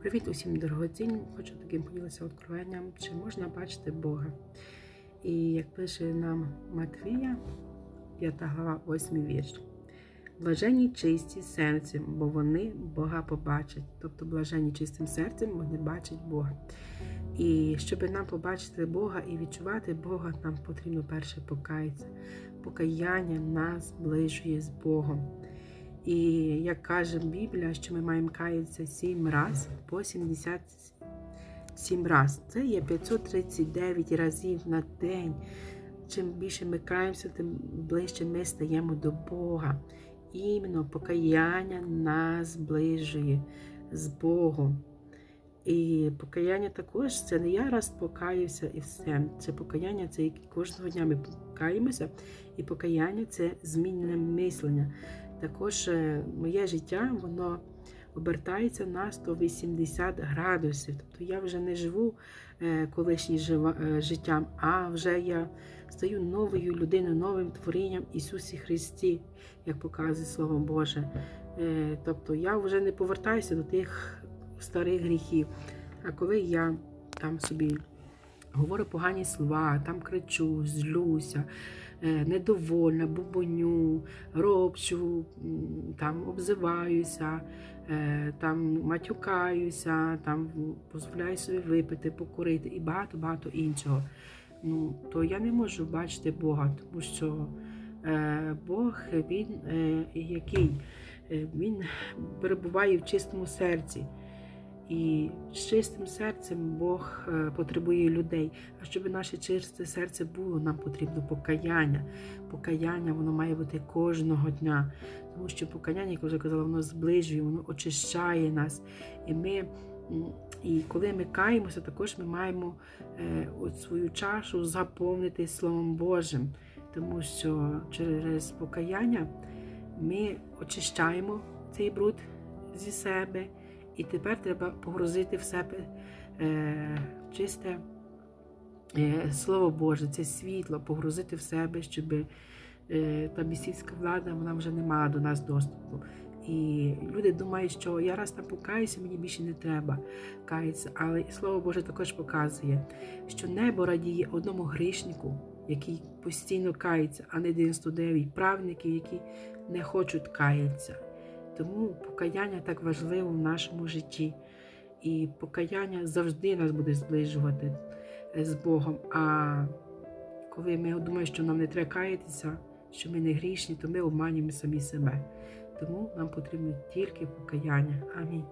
Привіт усім дорогоцінним. Хочу таким поділитися откровенням, чи можна бачити Бога. І як пише нам Матвія, 5 глава, 8 вірш. Блаженні чисті серцем, бо вони Бога побачать. Тобто блаженні чистим серцем вони бачать Бога. І щоб нам побачити Бога і відчувати Бога, нам потрібно перше покаятися. Покаяння нас зближує з Богом. І як каже Біблія, що ми маємо каятися сім раз по 77 раз. Це є 539 разів на день. Чим більше ми каємося, тим ближче ми стаємо до Бога. Іменно покаяння нас зближує з Богом. І покаяння також це не я раз покаявся і все. Це покаяння, це кожного дня ми покаємося, і покаяння це змінне мислення. Також е, моє життя воно обертається на 180 градусів. Тобто я вже не живу е, колишнім е, життям, а вже я стаю новою людиною, новим творінням Ісусі Христі, як показує Слово Боже. Тобто я вже не повертаюся до тих старих гріхів. А коли я там собі говорю погані слова, там кричу, злюся, е, недовольна, бубоню, робчу, м, там обзиваюся, е, там матюкаюся, там дозволяю собі випити, покурити і багато-багато іншого. Ну, то я не можу бачити Бога, тому що е, Бог він який? Він перебуває в чистому серці. І з чистим серцем Бог е, потребує людей. А щоб наше чисте серце було, нам потрібно покаяння. Покаяння воно має бути кожного дня. Тому що покаяння, як я вже казала, воно зближує, воно очищає нас. І ми, і коли ми каємося, також ми маємо е, от свою чашу заповнити Словом Божим. Тому що через покаяння ми очищаємо цей бруд зі себе. І тепер треба погрузити в себе е, чисте е, Слово Боже, це світло, погрузити в себе, щоб е, та бісівська влада вона вже не мала до нас доступу. І люди думають, що я раз там покаюся, мені більше не треба каятися. Але Слово Боже також показує, що небо радіє одному грішнику, який постійно кається, а не 99 правників, які не хочуть каятися. Тому покаяння так важливо в нашому житті. І покаяння завжди нас буде зближувати е, з Богом. А коли ми думаємо, що нам не треба каятися, що ми не грішні, то ми обманюємо самі себе. Тому нам потрібно тільки покаяння. Амінь.